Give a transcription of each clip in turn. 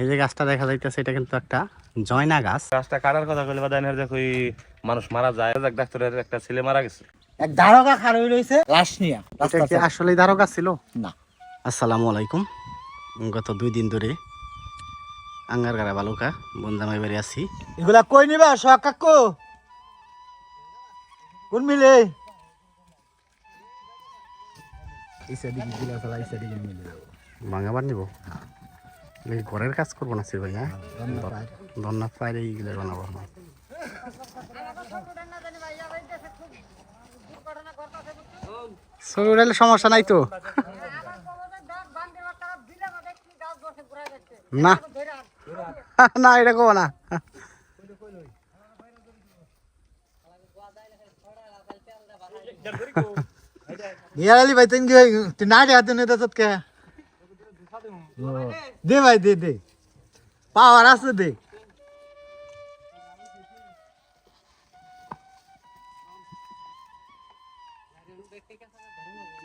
এই যে গাছটা দেখা যাইতেছে এটা কিন্তু একটা জয়না গাছ। গাছটা কাটার কথা কইলে বাদান দেখো এই মানুষ মারা যায় এক ডাক্তারের একটা ছেলে মারা গেছে। এক দারোগা খারাপ রয়েছে লাশ নিয়ে। এটা কি আসলে দারো গাছ ছিল? না। আসসালামু আলাইকুম। গত দুই দিন ধরে আঙ্গারগাড়া বালুকা বনজামাই বাড়ি আছি। এগুলা কই নিবা সোহাগ কাকু? কোন মিলে? ভাঙাবার নিব? এই ঘরের কাজ করব না ভাই হ্যাঁ? দন্না পায়ের এইগুলো বানাবো আমার। ছবি উঠাইলে সমস্যা নাই তো? না। না এটা কো না। ইয়ার আলী ভাই তুই কি তুই না হাতে নেই তাত কে দে ভাই দে দে। পাওয়ার আছে দে।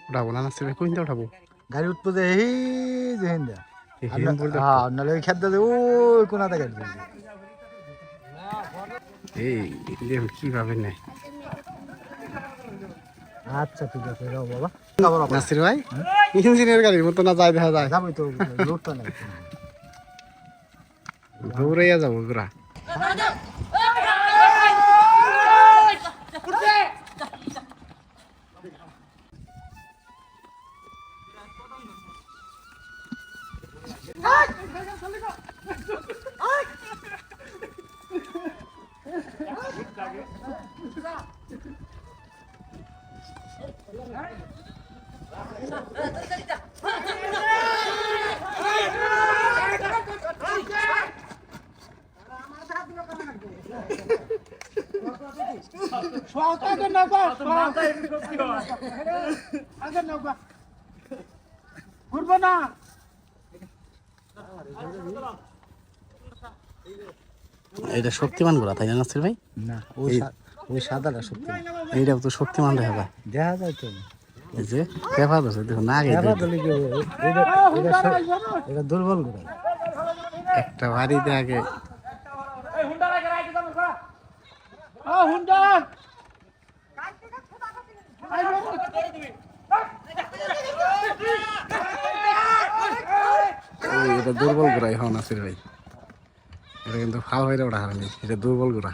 উঠাবো না না সির ভাই কোনটা উঠাবো? গাড়ি উঠবো যে এই যে হিন্দা। হ্যাঁ নাহলে ওই খেতে দে ওই কোনাতে গাড়ি। এই দেখুন কীভাবে নেয় আচ্ছা ঠিক আছে বাবা। নাসির ভাই? ইঞ্জিনের গাড়ির মতো না যায় দেখা যায় যাবোই তো লোডটা নাই দৌড়াইয়া যাব ঘোরা ঘুরবো না এটা শক্তিমান ঘোরা তাই না নাসির ভাই? না ওই ওই সাদাটা সত্যি এইটা তো শক্তিমান দেখা যায় দেখা যায় তো। এই যে পেপার আছে দেখুন না আগে এটা দুর্বল একটা বাড়িতে আগে এটা দুর্বল গোড়া এখন নাসির ভাই। এটা কিন্তু ফাল হয়ে ওঠা হারানি এটা দুর্বল গোড়া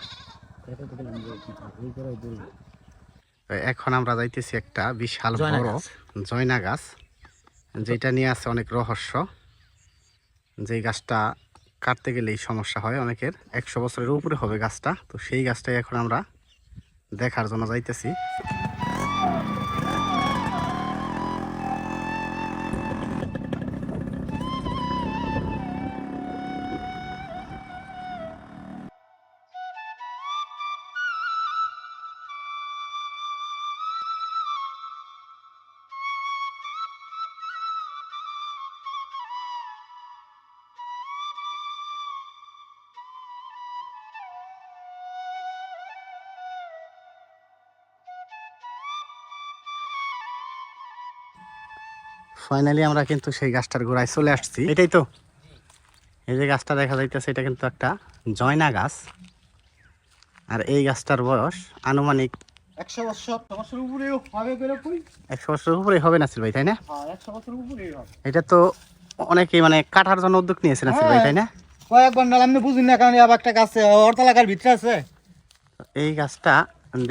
এখন আমরা যাইতেছি একটা বিশাল বড় জয়না গাছ যেটা নিয়ে আছে অনেক রহস্য। যে গাছটা কাটতে গেলেই সমস্যা হয় অনেকের। একশো বছরের উপরে হবে গাছটা। তো সেই গাছটাই এখন আমরা দেখার জন্য যাইতেছি। ফাইনালি আমরা কিন্তু সেই গাছটার গোড়ায় চলে আসছি। এটাই তো। এই যে গাছটা দেখা যাইতেছে এটা কিন্তু একটা জয়না গাছ। আর এই গাছটার বয়স আনুমানিক একশো বছর বছর একশো বছরের উপরে হবে নাসির ভাই তাই না? হ্যাঁ বছর এটা তো অনেকেই মানে কাটার জন্য উদ্যোগ নিয়েছে নাসির ভাই তাই না? আমি বুঝি না কারণ আবার একটা গাছ ভিতরে আছে। এই গাছটা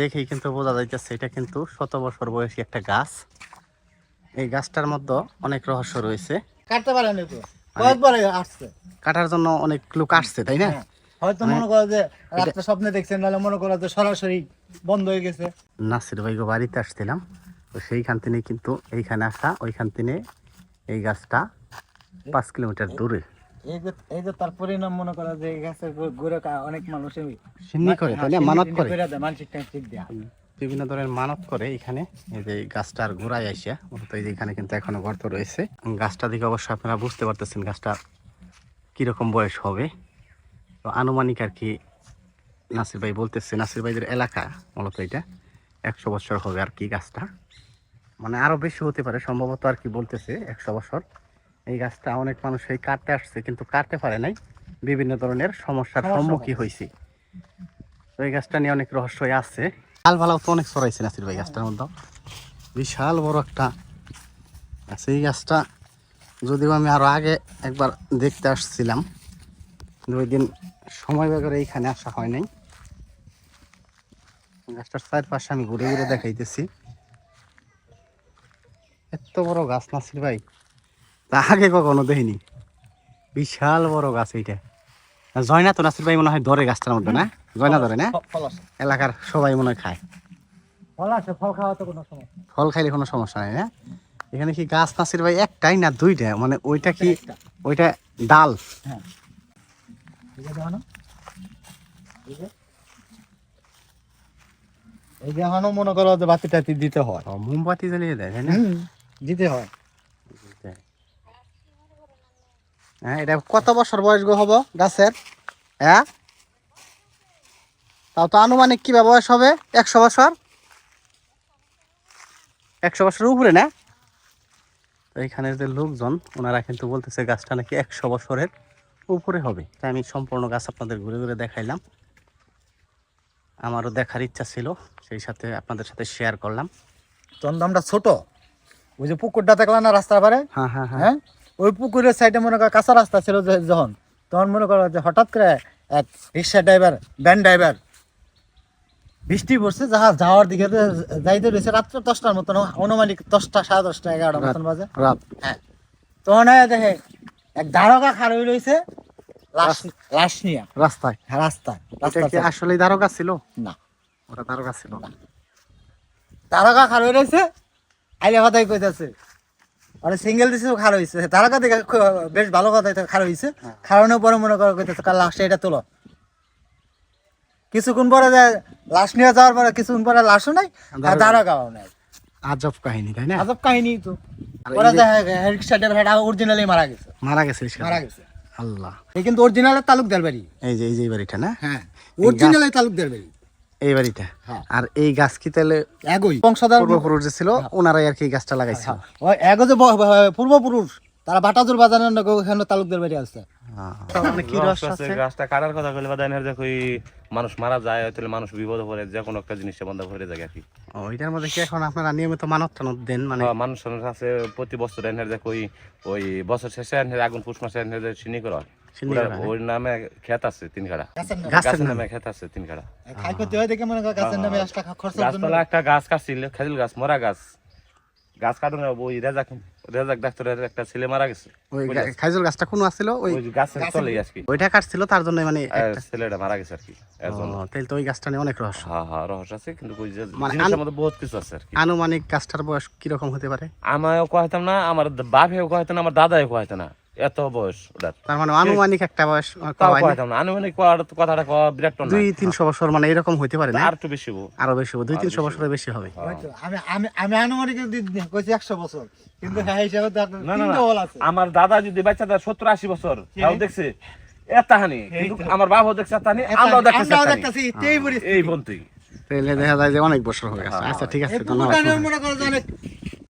দেখেই কিন্তু বোঝা যাইতেছে এটা কিন্তু শত বছর বয়সী একটা গাছ। এই গাছটার মধ্যে অনেক রহস্য রয়েছে। কাটতে পারে না তো কয়েকবার আসছে। কাটার জন্য অনেক লোক আসছে তাই না? হ্যাঁ। হয়তো মনে করো যে রাত্রে স্বপ্নে দেখছেন নাহলে মনে করো যে সরাসরি বন্ধ হয়ে গেছে। নাসির ভাইগো বাড়িতে আসছিলাম তো সেইখান থেকে কিন্তু এইখানে আসা ওইখান থেকে এই গাছটা পাঁচ কিলোমিটার দূরে। এই যে এই যে তার পরিণাম মনে করো যে এই গাছের ঘুরে অনেক মানুষ সিন্নি করে তাই মানত করে। মানসিক টানসিক দেয়া। বিভিন্ন ধরনের মানত করে এখানে এই যে গাছটার গোড়ায় আসিয়া মূলত এই যে এখানে কিন্তু এখনও গর্ত রয়েছে। গাছটা দিকে অবশ্যই আপনারা বুঝতে পারতেছেন গাছটা কীরকম বয়স হবে। তো আনুমানিক আর কি নাসির ভাই বলতেছে নাসির ভাইদের এলাকা মূলত এটা। একশো বছর হবে আর কি গাছটা। মানে আরও বেশি হতে পারে সম্ভবত আর কি বলতেছে একশো বছর। এই গাছটা অনেক মানুষ এই কাটতে আসছে কিন্তু কাটতে পারে নাই। বিভিন্ন ধরনের সমস্যার সম্মুখীন হয়েছে। তো এই গাছটা নিয়ে অনেক রহস্যই আছে। লাল ভালাও তো অনেক চড়াইছে নাসির ভাই গাছটার মধ্যে। বিশাল বড় একটা গাছ। এই গাছটা যদিও আমি আরও আগে একবার দেখতে আসছিলাম ওই দিন সময় বের করে এইখানে আসা হয় নাই। গাছটার চারপাশে আমি ঘুরে ঘুরে দেখাইতেছি। এত বড় গাছ নাসির ভাই? তা আগে কখনো দেখিনি। বিশাল বড় গাছ এইটা। জয়না তো নাসির ভাই মনে হয় ধরে গাছটার মধ্যে না? জয়না ধরে না? ফল এলাকার সবাই মনে হয় খায়। ফল আসে ফল খাওয়া তো কোনো সমস্যা ফল খাইলে কোনো সমস্যা নেই না? এখানে কি গাছ নাসির ভাই একটাই না দুইটা? মানে ওইটা কি ওইটা ডাল? হ্যাঁ। এই যে মনে করো যে বাতি টাতি দিতে হয়। মোমবাতি জ্বালিয়ে দেয় না? দিতে হয়। হ্যাঁ এটা কত বছর বয়স গো হব গাছের? হ্যাঁ? তাও তো আনুমানিক কি বয়স হবে? একশো বছর? একশো বছরের উপরে না? তো এখানের যে লোকজন ওনারা কিন্তু বলতেছে গাছটা নাকি একশো বছরের উপরে হবে। তাই আমি সম্পূর্ণ গাছ আপনাদের ঘুরে ঘুরে দেখাইলাম। আমারও দেখার ইচ্ছা ছিল সেই সাথে আপনাদের সাথে শেয়ার করলাম। চন্দনটা ছোট। ওই যে পুকুরটা দেখলাম না রাস্তার পারে হ্যাঁ হ্যাঁ হ্যাঁ। হ্যাঁ? ওই পুকুরের সাইডে মনে করো কাঁচা রাস্তা ছিল যখন তখন মনে করো যে হঠাৎ করে এক রিক্সা ড্রাইভার ভ্যান ড্রাইভার বৃষ্টি পড়ছে যাহা যাওয়ার দিকে যাইতে রয়েছে রাত্র দশটার মতন অনুমানিক দশটা সাড়ে দশটা এগারোটা মতন বাজে। হ্যাঁ। তখন দেখে এক দারোগা খার হয়ে রয়েছে লাশ লাশ নিয়ে। রাস্তায়? হ্যাঁ রাস্তায় আসলে দারোগা ছিল? না। ওটা দারোগা ছিল তারকা খার হয়ে রয়েছে আইলে কথাই কইতাছে আরে সিঙ্গেল দিছে খার হইছে। দেখে বেশ ভালো কথাই তো খার হইছে। খারানোর পরে মনে করো কইতাছে কাল লাস্টে এটা তোলো। কিছুক্ষণ পরে যে লাশ নিয়ে যাওয়ার পরে কিছুক্ষণ পরে লাশও নাই আর দারকাও নাই। আজব কাহিনী তাই না? আজব কাহিনী তো। পরে এই যে- যে রিক্সা ড্রাইভার এটা অরিজিনালি মারা গেছে। মারা গেছে মারা গেছে। আল্লাহ। এই কিন্তু অরিজিনালের তালুকদার বাড়ি। এই যে এই যে বাড়িটা না? হ্যাঁ অরিজিনালের তালুকদার বাড়ি। এই বাড়িটা হ্যাঁ। আর এই গাছ কি তাহলে একই। বংশধর পূর্বপুরুষ যে ছিল ওনারাই আর কি এই গাছটা লাগাইছিল। ওই এক যে পূর্বপুরুষ তারা বাটাজুর বাজারের ওখানে তালুকদার বাড়ি আছে। কি রস আছে গাছটা কাটার কথা কইলে দেখো মানুষ মারা যায় তাহলে মানুষ বিপদে পড়ে যে কোনো একটা জিনিসে বন্ধ করে যায় আর কি। ওইটার মধ্যে কি এখন আপনারা নিয়মিত টানত দেন মানে? হ্যাঁ, মানুষ আছে প্রতি বছর এনের দেখো ওই ওই বছর শেষে আগুন পুষ মাসে সিনি করা হয়। হয়। ওর নামে ক্ষেত আছে তিন কাড়া গাছের নাম। ক্ষেত আছে তিন কাড়া খাই করতে হয় দেখে মনে গাছের নামে গাছতলা একটা গাছ কাটছিল খেজুর গাছ মরা গাছ। গাছ কাটুন ওই রেজাক রেজাক ডাক্তারের একটা ছেলে মারা গেছে। ওই গাছটা কোনো ওই গাছের তলেই আর কি ওইটা কাটছিল তার জন্য মানে একটা ছেলেটা মারা গেছে আর কি তাহলে তো ওই গাছটা নিয়ে অনেক রহস্য। হ্যাঁ হ্যাঁ রহস্য আছে কিন্তু ওই যে মানে জিনিসের মধ্যে বহুত কিছু আছে আর কি আনুমানিক গাছটার বয়স কীরকম হতে পারে? আমায়ও কইতাম না আমার বাপেও কইতো না আমার দাদাও কইতো না। এত বয়স ওটার। তার মানে আনুমানিক একটা বয়স না? আনুমানিক কথাটা বিরাট দুই তিনশো বছর মানে এরকম হইতে পারে না? আর একটু বেশি হব। আরও বেশি হবে দুই তিনশো বছরের বেশি হবে। আমি আমি আমি আনুমানিক কইছি একশো বছর কিন্তু হ্যাঁ হিসাবে আমার দাদা যদি বাচ্চাদের সত্তর আশি বছর তাও দেখছে এতাহানি কিন্তু আমার বাবাও দেখছে এতাহানি আমরাও দেখতেছি পরিস্থিতি। এই বন্তি তাহলে দেখা যায় যে অনেক বছর হয়ে গেছে। আচ্ছা ঠিক আছে ধন্যবাদ।